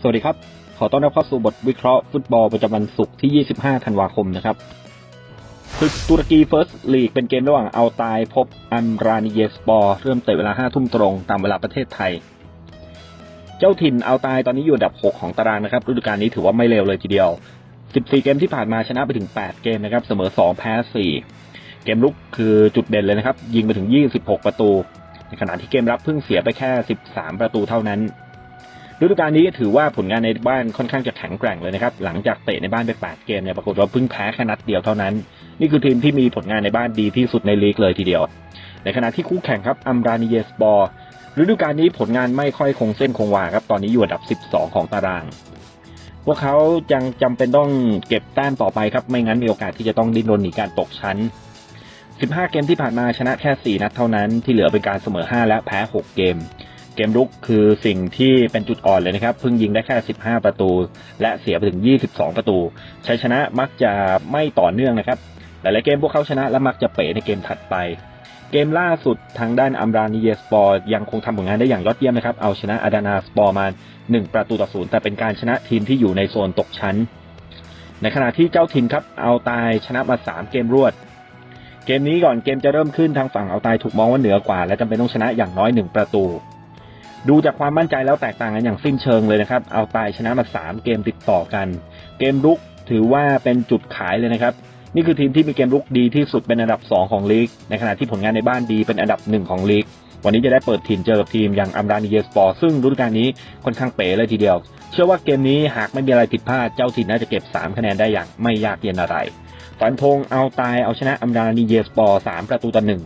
สวัสดีครับ ขอต้อนรับเข้าสู่บทวิเคราะห์ฟุตบอลประจำวันศุกร์ที่ 25 ธันวาคมนะครับศึกตุรกีเฟิร์สลีกเป็นเกมระหว่างเอาตายพบอัมรานิเยสปอร์เริ่มเตะเวลา 5 ทุ่มตรงตามเวลาประเทศไทย เจ้าถิ่นเอาตายตอนนี้อยู่อันดับ 6 ของตารางนะครับฤดูกาลนี้ถือว่าไม่เลวเลยทีเดียว 14 เกมที่ผ่านมาชนะไปถึง 8 เกมนะครับเสมอ 2 แพ้ 4 เกมลุกคือจุดเด่นเลยนะครับยิงไปถึง 26 ประตู ในขณะที่เกมรับเพิ่งเสียไปแค่ 13 ประตูเท่านั้น ฤดูกาลนี้ถือว่าผลงานในบ้านค่อนข้างจะแข็งแกร่งเลยนะครับ หลังจากเตะในบ้านไป 8 เกมเนี่ยปรากฏว่าเพิ่งแพ้แค่นัดเดียวเท่านั้น นี่คือทีมที่มีผลงานในบ้านดีที่สุดในลีกเลยทีเดียว ในขณะที่คู่แข่งครับอัมรานิเยสบอร์ฤดูกาลนี้ผลงานไม่ค่อยคงเส้นคงวาครับ ตอนนี้อยู่อันดับ 12 ของตาราง พวกเขายังจำเป็นต้องเก็บแต้มต่อไปครับ ไม่งั้นมีโอกาสที่จะต้องดิ้นรนหนีการตกชั้น 15 เกมที่ผ่านมาชนะแค่ 4 นัดเท่านั้น ที่เหลือเป็นการเสมอ 5 และแพ้ 6 เกม เกมรุกคือสิ่งที่เป็นจุดอ่อนเลยนะครับ เพิ่งยิงได้แค่ 15 ประตู และเสียไปถึง 22 ประตูชัยชนะมักจะไม่ต่อเนื่องนะครับ หลายๆเกมพวกเขาชนะและมักจะเป๋ในเกมถัดไป เกมล่าสุดทางด้านอัมรานิเยสปอร์ยังคงทำผลงานได้อย่างยอดเยี่ยมนะครับ เอาชนะอาดานาสปอร์มา 1 ประตูต่อศูนย์แต่เป็นการชนะทีมที่อยู่ในโซนตกชั้น ในขณะที่เจ้าถิ่นครับเอาตายชนะมา 3 เกมรวดเกมนี้ก่อนเกมจะเริ่มขึ้นทางฝั่งเอาตายถูกมองว่าเหนือกว่า และจำเป็นต้องชนะอย่างน้อย1ประตู ดูจากความมั่นใจแล้วแตกต่างกันอย่างสิ้นเชิงเลยนะครับ เอาตายชนะมา 3 เกมติดต่อกัน เกมรุกถือว่าเป็นจุดขายเลยนะครับ นี่คือทีมที่มีเกมรุกดีที่สุดเป็นอันดับ 2 ของลีก ในขณะที่ผลงานในบ้านดีเป็นอันดับ 1 ของลีก วันนี้จะได้เปิดถิ่นเจอกับทีมอย่างอัมรานิเยสปอร์ซึ่งฤดูกาลนี้ค่อนข้างเป๋เลยทีเดียว เชื่อว่าเกมนี้หากไม่มีอะไรผิดพลาดเจ้าถิ่นน่าจะเก็บ 3 คะแนนได้อย่างไม่ยากเย็นอะไร ฝันธงเอาตายเอาชนะอัมรานิเยสปอร์3ประตูต่อหนึ่ง